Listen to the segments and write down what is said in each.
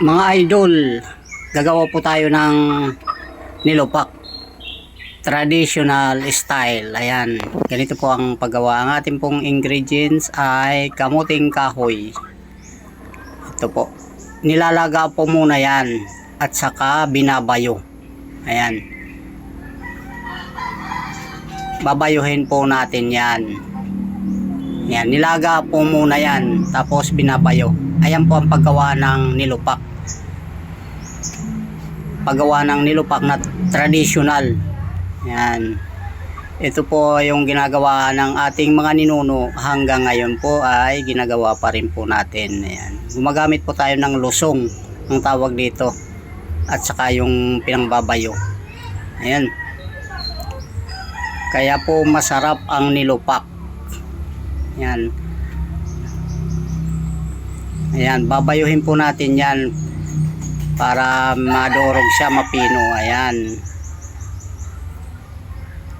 Mga idol, gagawa po tayo ng nilupak. Traditional style. Ayan. Ganito po ang paggawa. Ang ating pong ingredients ay kamuting kahoy. Ito po. Nilalaga po muna yan. At saka binabayo. Ayan. Babayuhin po natin yan. Yan. Nilaga po muna yan. Tapos binabayo. Ayan po ang paggawa ng nilupak paggawa ng nilupak na traditional. Yan. Ito po yung ginagawa ng ating mga ninuno hanggang ngayon po ay ginagawa pa rin po natin. Ayan. Gumagamit po tayo ng lusong ang tawag dito at saka yung pinangbabayo. Ayan. Kaya po masarap ang nilupak. Yan. Ayan, babayuhin po natin yan para madurog siya mapino. Ayan.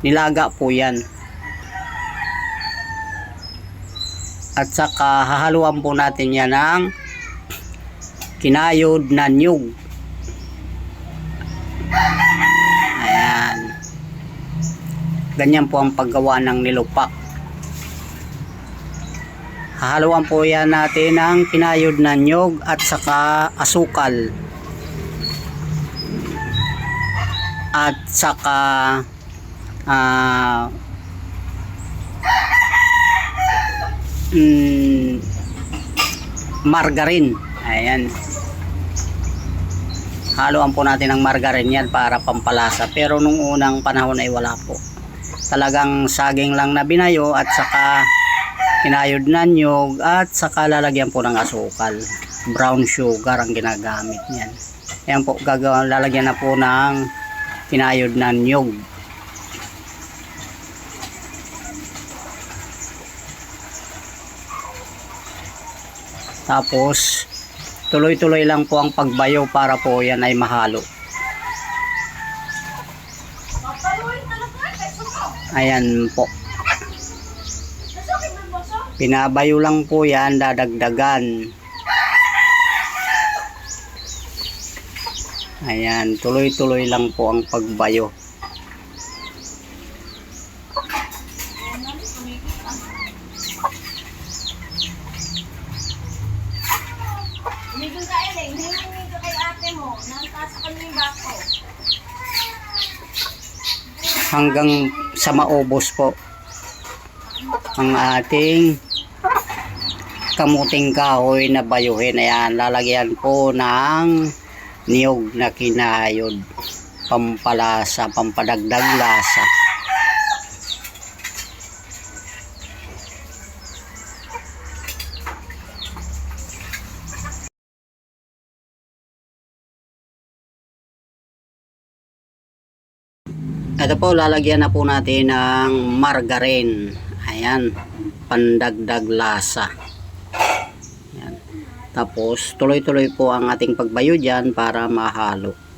Nilaga po yan. At saka hahaluan po natin yan ng kinayod na nyug ayan. Ganyan po ang paggawa ng nilupak hahaluan po yan natin ng kinayod na nyug at saka asukal. At saka ah mm, margarine. Ayan. Haluan po natin ng margarine yan para pampalasa. Pero nung unang panahon ay wala po. Talagang saging lang na binayo at saka kinayod na nyog at saka lalagyan po ng asukal brown sugar ang ginagamit niyan ayan po gagawa lalagyan na po ng kinayod na nyog. Tapos, tuloy-tuloy lang po ang pagbayo para po yan ay mahalo. Ayan po. Pinabayo lang po yan, dadagdagan. Ayan, tuloy-tuloy lang po ang pagbayo. Umigil ka, Ellen. Hingin ka kay ate mo. Nantaas ka yung bako. Hanggang sa maubos po ang ating kamuting kahoy na bayuhin. Ayan, lalagyan po ng niyog na kinayod. Pampalasa, pampadagdag lasa. Ito po, lalagyan na po natin ng margarine. Ayan, pandagdag lasa. Tapos, tuloy-tuloy po ang ating pagbayo dyan para mahalo.